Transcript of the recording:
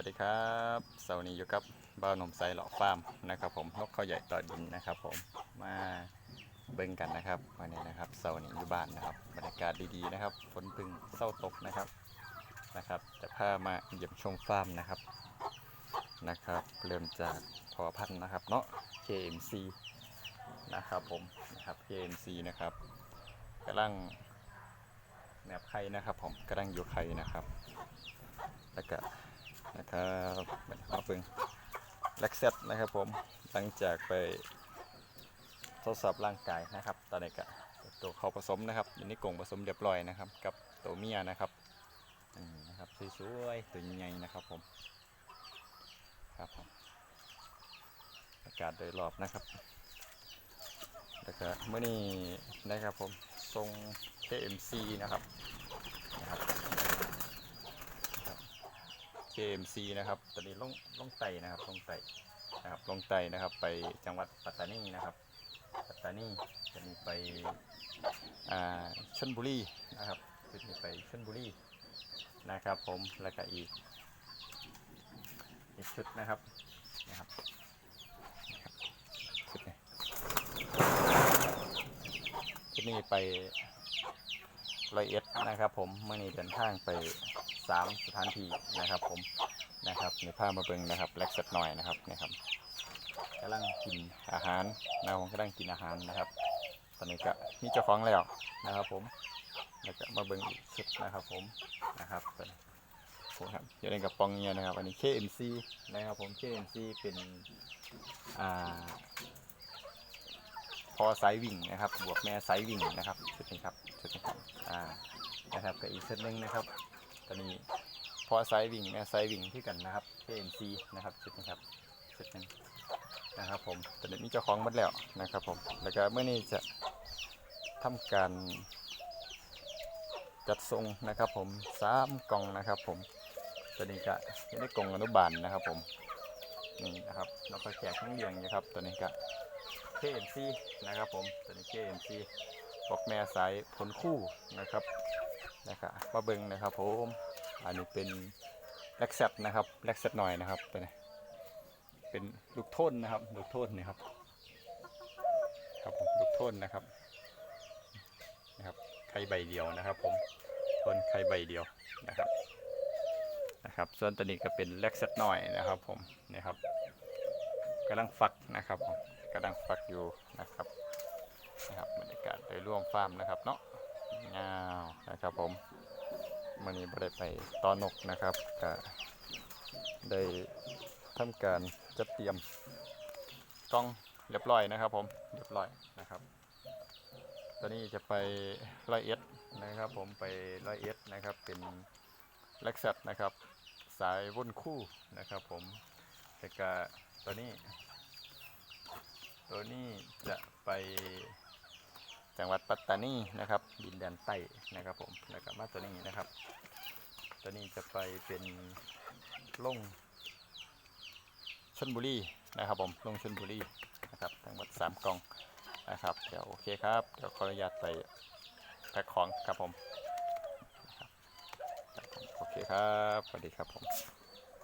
วัสดีครับเสาร์นี้อยู่กับบ้านนมไซหล่อฟาร์มนะครับ ผมนกเขาใหญ่ต่อดินนะครับ ผมมาเบิ่งกันนะครับวันนี้นะครับเสาร์นี้อยู่บ้านนะครับบรรยากาศดีๆนะครับฝนพึ่งเศร้าตกนะครับนะครับ จะพามาเยี่ยมชมฟาร์มนะครับนะครับ เริ่มจากพอพันธุ์นะครับ เนาะ KMC นะครับผมนะครับ KMC นะครับกำลังแนบไข่นะครับ ผมกำลังอยู่ไข่นะครับแล้วก็ นะครับมาเพิ่งแล็กเซตนะครับผมหลังจากไปทดสอบร่างกายนะครับ ตอนนี้ก็ตัวเขาผสมนะครับอยู่ในกรงผสมเรียบร้อยนะครับ กับตัวเมียนะครับอืมนะครับสวยๆตัวใหญ่นะครับผมครับผมอากาศโดยรอบนะครับแล้วก็เมื่อนี้นะครับผมทรง KMC นะครับ KMC นะครับตอนนี้ลงลงไตนะครับลงไตนะครับลงไตนะครับ ไปจังหวัดปัตตานีนะครับ ปัตตานีจะมีไปอ่าชลบุรีนะครับจะมีไปชลบุรีนะครับ ผมแล้วก็อีกอีกชุดนะครับนะครับนะครับชุดนี้ชุดนี้ไป ร้อยเอ็ดนะครับ ผมเมื่อนี้เดินทางไปสามสถานที่นะครับ ผมนะครับในภาพมาเบิ่งนะครับแลกเสร็จหน่อยนะครับนี่ครับกำลังกินอาหารนะผมกำลังกินอาหารนะครับ ตอนนี้ก็มีเจ้าของแล้วนะครับ ผมแล้วก็มาเบิ่งอีกชุดนะครับ ผมนะครับตอนนี้ผมครับอยู่ในกระป๋องเนี่ยนะครับ อันนี้ KMC นะครับผม KMC เป็นอ่า พอไซส์วิ่งนะครับ บวกแม่ไซส์วิ่งนะครับชุดนี้ครับชุดนี้ครับอ่านะครับกับอีกชุดหนึ่งนะครับตอนนี้พอไซส์วิ่งแม่ไซส์วิ่งที่กันนะครับ KMC นะครับชุดนี้ครับชุดนึงนะครับผมตอนนี้มีเจ้าของหมดแล้วนะครับผมแล้วก็เมื่อนี้จะทำการจัดทรงนะครับผมสามกล่องนะครับผมตอนนี้ก็ยังได้กล่องอนุบาลนะครับผมนี่นะครับเราก็แจกทั้งเรียงนะครับตอนนี้ก็ KMC นะครับผมตอนนี้ KMC บอกแม่สายผลคู่นะครับนะครับมาเบิงนะครับผมอันนี้เป็นแล็กเซตนะครับแล็กเซตหน่อยนะครับตัวนี้เป็นลูกโทนนะครับลูกโทนนี่ครับครับผมลูกโทนนะครับนะครับไข่ใบเดียวนะครับ ผมโทนไข่ใบเดียวนะครับนะครับ ส่วนตัวนี้ก็เป็นแล็กเซตหน่อยนะครับ ผมนี่ครับ กำลังฟักนะครับกำลังฟักอยู่นะครับนะครับบรรยากาศโดยร่วมฟาร์มนะครับเนาะงาวนะครับผมมื่อนี้บ่ได้ไปตอนนกนะครับก็ได้ทำการจัดเตรียมกล้องเรียบร้อยนะครับผมเรียบร้อยนะครับ ตอนนี้จะไปร้อยเอ็ดนะครับผมไปร้อยเอ็ดนะครับเป็นเล็กซันะครับ สายวนคู่นะครับผมแต่ก็ ตัวนี้ ตัวนี้จะไปจังหวัดปัตตานีนะครับ ดินแดนใต้นะครับผมแล้วก็มาตัวนี้นะครับ ตัวนี้จะไปเป็นลงชลบุรีนะครับผมลงชลบุรีนะครับทั้งหมดสามกล่องนะครับเดี๋ยวโอเคครับเดี๋ยวขออนุญาตไปแพ็คของครับผมโอเคครับสวัสดีครับผม